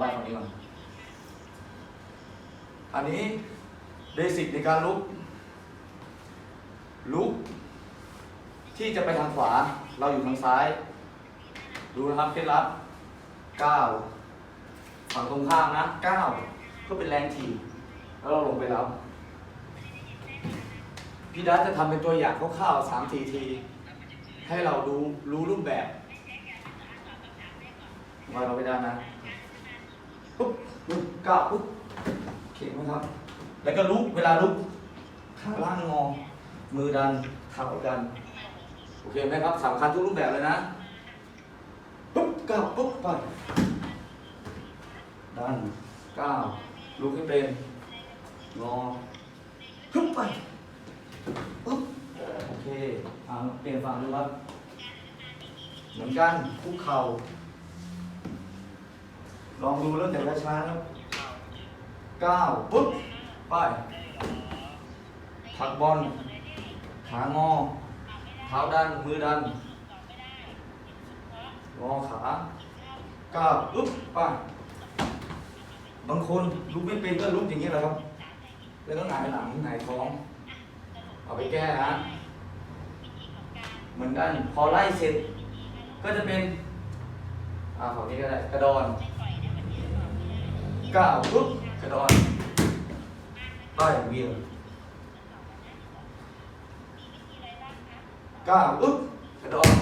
ว่าตรงนี้ก่อนอันนี้เบสิกในการลุก ลุก ที่จะไปทางขวา เราอยู่ทางซ้าย ดูนะครับเคล็ดลับก้าวฝั่งตรงข้ามนะก้าวก็เป็นแรงถีบแล้วเราลงไปแล้ว พี่ดัชจะทำเป็นตัวอย่างคร่าวๆสามทีที ให้เราดูรู้รูปแบบว่าเราไปได้นะ ปุ๊บปุ๊บก้าวปุ๊บโอเคไหมครับ แล้วก็ลุกเวลาลุกขาล่างงอ มือดันเท้าดัน โอเคไหมครับสำคัญทุกรูปแบบเลยนะ ปุ๊บก้าวปุ๊บไปดันก้าวลุกให้เป็น งอปุ๊บไปปุ๊บโอเคอ่าเปลี่ยนฝั่งดูครับ เหมือนกันคุกเข่า ลองดูเริ่มจากช้าครับก้าวปุ๊บไปผักบอลขางอเท้าดันมือดันงอขาก้าวอึ๊บไปบางคนลุกไม่เป็นก็ลุกอย่างนี้แหละครับแล้วก็หงายหลังหงายท้องเอาไปแก้นะเหมือนกันพอไล่เสร็จก็จะเป็นอ่าฝั่งนี้ก็ได้กระดอน ก้าวปุ๊บกระดอนไปเวียงก้าวปุ๊บกระดอน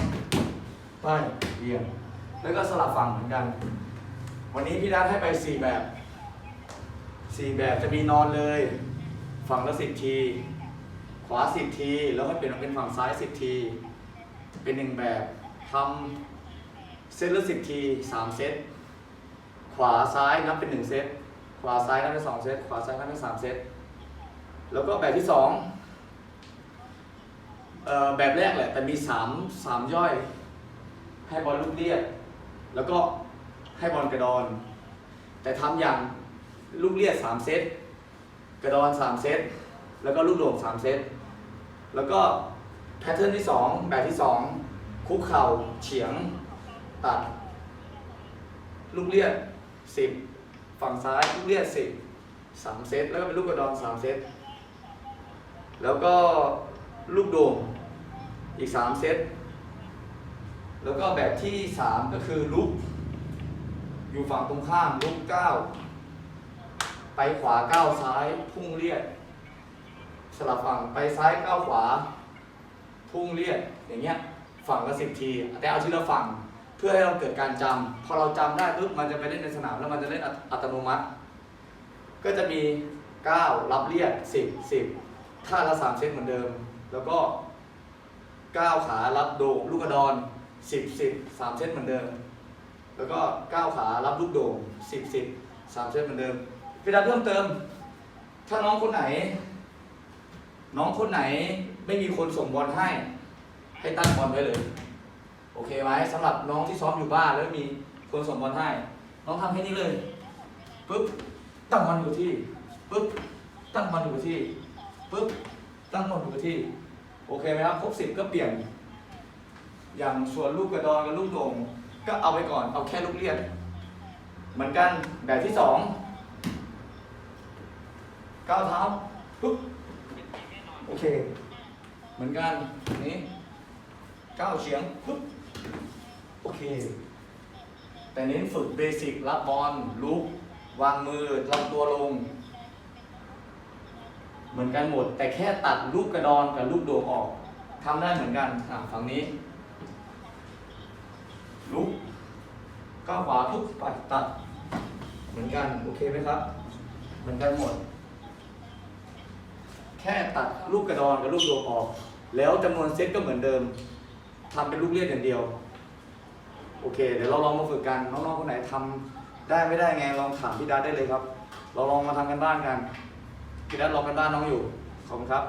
ไปเรียง แล้วก็สลับฝั่งเหมือนกัน วันนี้พี่ดัดให้ไปสี่แบบสี่แบบจะมีนอนเลย ฝั่งละสิบที ขวาสิบที แล้วก็เปลี่ยนมาเป็นฝั่งซ้ายสิบที เป็นหนึ่งแบบทำเซตละสิบทีสามเซต ขวาซ้ายนับเป็นหนึ่งเซต ขวาซ้ายนับเป็นสองเซต ขวาซ้ายนับเป็นสามเซต แล้วก็แบบที่สองเอ่อแบบแรกแหละ แต่มีสามสามย่อย ให้บอลลูกเลียดแล้วก็ให้บอลกระดอน แต่ทำอย่างลูกเลียดสามเซต กระดอนสามเซต แล้วก็ลูกโด่งสามเซต แล้วก็แพทเทิร์นที่สองแบบที่สองคุกเข่าเฉียงตัด ลูกเลียด สิบฝั่งซ้ายลูกเลียดสิบสามเซต แล้วก็เป็นลูกกระดอนสามเซต แล้วก็ลูกโด่งอีกสามเซต แล้วก็แบบที่สามก็คือลุก อยู่ฝั่งตรงข้ามลุกเก้าไปขวาเก้าซ้ายพุ่งเลียด สลับฝั่งไปซ้ายเก้าขวา พุ่งเลียดอย่างเงี้ยฝั่งละสิบที แต่เอาทีละฝั่ง เพื่อให้เราเกิดการจำพอเราจำได้ปุ๊บมันจะไปเล่นในสนามแล้วมันจะเล่นอัตโนมัติ ก็จะมี 9 รับเลียด10 10ท่าละ3เซตเหมือนเดิม แล้วก็ 9 ขารับโดงลูกกระดอน 10 10 3เซตเหมือนเดิม แล้วก็ 9 ขารับลูกโด่ง10 10 3เซตเหมือนเดิมพี่ดับเพิ่มเติม ถ้าน้องคนไหน น้องคนไหนไม่มีคนส่งบอลให้ ให้ตั้งบอลไว้เลย อเคไหมสำหรับน้องที่ซ้อมอยู่บ้านแล้วมีคนส่งบอลให้น้องทำแค่นี้เลยปุ๊บตั้งบอลอยู่ที่ปุ๊บตั้งบอลอยู่ที่ปุ๊บตั้งบอลอยู่ที่โอเคไหมครับครบสิบก็เปลี่ยน อย่างส่วนลูกกระดอนกับลูกโด่งก็เอาไปก่อนเอาแค่ลูกเลียดเหมือนกันแบบที่สองก้าวเท้าปุ๊บโอเค เหมือนกันนี้ก้าวเฉียงปุ๊บ โอเค แต่เน้นฝึกเบสิกรับบอลลุก วางมือลำตัวลง เหมือนกันหมด แต่แค่ตัดลูกกระดอนกับลูกโดงออกทำได้เหมือนกันอะฝั่งนี้ ลุกก้าวขวาปุ๊บไปตัด เหมือนกัน โอเคไหมครับ เหมือนกันหมด แค่ตัดลูกกระดอนกับลูกโดงออก แล้วจำนวนเซตก็เหมือนเดิม ทำเป็นลูกเลียดอย่างเดียว โอเค เดี๋ยวเราลองมาฝึกกันน้องๆคนไหนทำได้ไม่ได้ไงลองถามพี่ดัตได้เลยครับ เราลองมาทำกันบ้านกันพี่ดัตรอกันบ้านน้องอยู่ขอบคุณครับ